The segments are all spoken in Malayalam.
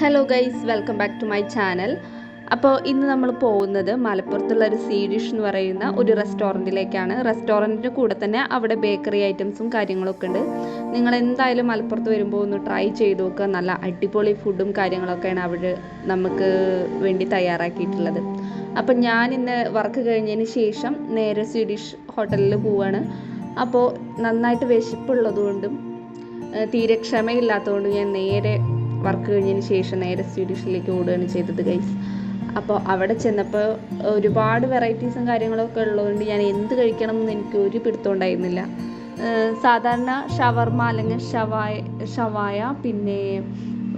Hello guys welcome back to my channel അപ്പോൾ ഇന്ന് നമ്മൾ പോകുന്നത് മലപ്പുറത്തുള്ള ഒരു സീഡിഷ് എന്ന് പറയുന്ന ഒരു റെസ്റ്റോറന്റിലേക്കാണ് റെസ്റ്റോറന്റിന്റെ കൂടെ തന്നെ അവിടെ ബേക്കറി ഐറ്റംസും കാര്യങ്ങളൊക്കെ ഉണ്ട്. നിങ്ങൾ എന്തായാലും മലപ്പുറത്ത് വരുമ്പോൾ ഒന്ന് ട്രൈ ചെയ്ത് നോക്കുക നല്ല അടിപൊളി ഫുഡും കാര്യങ്ങളൊക്കെയാണ് അവിടെ നമുക്ക് വേണ്ടി തയ്യാറാക്കിയിട്ടുള്ളത്. അപ്പം ഞാൻ ഇന്ന് വർക്ക് കഴിഞ്ഞതിന് ശേഷം നേരെ സ്വീഡിഷ് ഹോട്ടലിൽ പോവാണ്. അപ്പോൾ നന്നായിട്ട് വിശപ്പുള്ളതുകൊണ്ടും തീരെ ക്ഷമയില്ലാത്തതുകൊണ്ടും ഞാൻ നേരെ വർക്ക് കഴിഞ്ഞതിന് ശേഷം നേരെ സ്വീഡിഷിലേക്ക് ഓടുകയാണ് ചെയ്തത് ഗൈസ് അപ്പോൾ അവിടെ ചെന്നപ്പോൾ ഒരുപാട് വെറൈറ്റീസും കാര്യങ്ങളൊക്കെ ഉള്ളതുകൊണ്ട് ഞാൻ എന്ത് കഴിക്കണം എന്ന് എനിക്ക് ഒരു പിടുത്തം ഉണ്ടായിരുന്നില്ല. സാധാരണ ഷവർമ അല്ലെങ്കിൽ ഷവായ ഷവായ പിന്നെ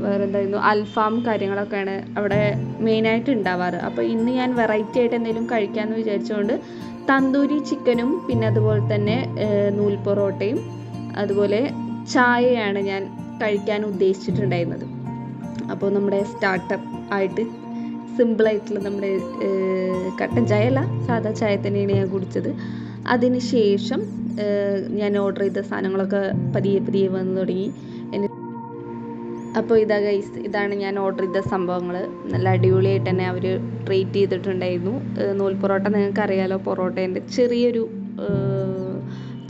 വേറെ എന്തായിരുന്നു അൽഫാം കാര്യങ്ങളൊക്കെയാണ് അവിടെ മെയിനായിട്ട് ഉണ്ടാവാറ്. അപ്പോൾ ഇന്ന് ഞാൻ വെറൈറ്റി ആയിട്ട് എന്തെങ്കിലും കഴിക്കാമെന്ന് വിചാരിച്ചുകൊണ്ട് തന്തൂരി ചിക്കനും പിന്നെ അതുപോലെ തന്നെ നൂൽ പൊറോട്ടയും അതുപോലെ ചായയാണ് ഞാൻ കഴിക്കാൻ ഉദ്ദേശിച്ചിട്ടുണ്ടായിരുന്നത്. അപ്പോൾ നമ്മുടെ സ്റ്റാർട്ടപ്പ് ആയിട്ട് സിമ്പിളായിട്ടുള്ള നമ്മുടെ കട്ടൻ ചായ അല്ല സാധാ ചായ തന്നെയാണ് ഞാൻ കുടിച്ചത്. അതിന് ശേഷം ഞാൻ ഓർഡർ ചെയ്ത സാധനങ്ങളൊക്കെ പതിയെ പതിയെ വന്ന് തുടങ്ങി. എന്റെ അപ്പോൾ ഇതാ ഗൈസ് ഇതാണ് ഞാൻ ഓർഡർ ചെയ്ത സംഭവങ്ങൾ നല്ല അടിപൊളിയായിട്ട് തന്നെ അവർ ട്രീറ്റ് ചെയ്തിട്ടുണ്ടായിരുന്നു. നൂൽ പൊറോട്ട നിങ്ങൾക്ക് അറിയാലോ പൊറോട്ടേന്റെ ചെറിയൊരു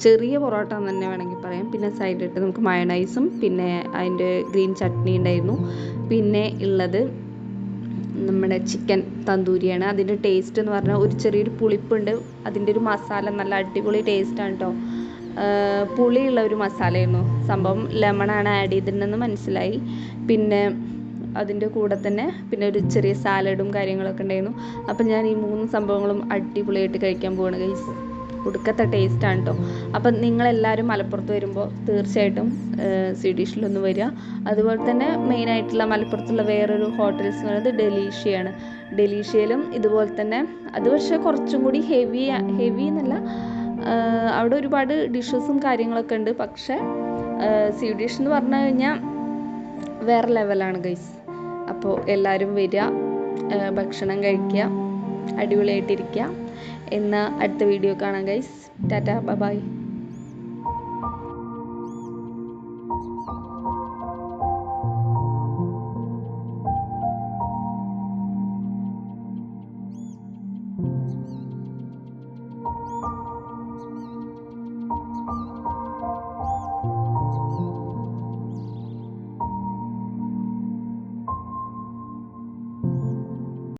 ചെറിയ പൊറോട്ട എന്ന് തന്നെ വേണമെങ്കിൽ പറയാം. പിന്നെ സൈഡിലിട്ട് നമുക്ക് മയണൈസും പിന്നെ അതിന്റെ ഗ്രീൻ ചട്നി ഉണ്ടായിരുന്നു. പിന്നെ ഉള്ളത് നമ്മുടെ ചിക്കൻ തന്തൂരിയാണ്. അതിന്റെ ടേസ്റ്റ് എന്ന് പറഞ്ഞാൽ ഒരു ചെറിയൊരു പുളിപ്പുണ്ട്. അതിന്റെ ഒരു മസാല നല്ല അടിപൊളി ടേസ്റ്റാണ് കേട്ടോ പുളിയുള്ള ഒരു മസാലയായിരുന്നു സംഭവം ലെമണാണ് ആഡ് ചെയ്തിട്ടുണ്ടെന്ന് മനസ്സിലായി. പിന്നെ അതിന്റെ കൂടെ തന്നെ പിന്നെ ഒരു ചെറിയ സാലഡും കാര്യങ്ങളൊക്കെ ഉണ്ടായിരുന്നു. അപ്പം ഞാൻ ഈ മൂന്ന് സംഭവങ്ങളും അടിപൊളിയായിട്ട് കഴിക്കാൻ പോവാണ് ഗൈസ് ഒടുക്കത്തെ ടേസ്റ്റാണ് കേട്ടോ അപ്പം നിങ്ങളെല്ലാവരും മലപ്പുറത്ത് വരുമ്പോൾ തീർച്ചയായിട്ടും സ്വീഡിഷിലൊന്ന് വരിക. അതുപോലെ തന്നെ മെയിനായിട്ടുള്ള മലപ്പുറത്തുള്ള വേറൊരു ഹോട്ടൽസ് എന്ന് പറയുന്നത് ഡെലീഷ്യയാണ് ഡെലീഷ്യയിലും ഇതുപോലെ തന്നെ അത് പക്ഷേ കുറച്ചും കൂടി ഹെവി ഹെവി എന്നല്ല അവിടെ ഒരുപാട് ഡിഷസും കാര്യങ്ങളൊക്കെ ഉണ്ട്. പക്ഷേ സ്വീഡിഷ് എന്ന് പറഞ്ഞു കഴിഞ്ഞാൽ വേറെ ലെവലാണ് ഗൈസ് അപ്പോൾ എല്ലാവരും വരിക ഭക്ഷണം കഴിക്കുക അടിപൊളിയായിട്ടിരിക്കുക. എന്നാൽ അടുത്ത വീഡിയോ കാണാം ഗൈസ് ടാറ്റ ബൈ.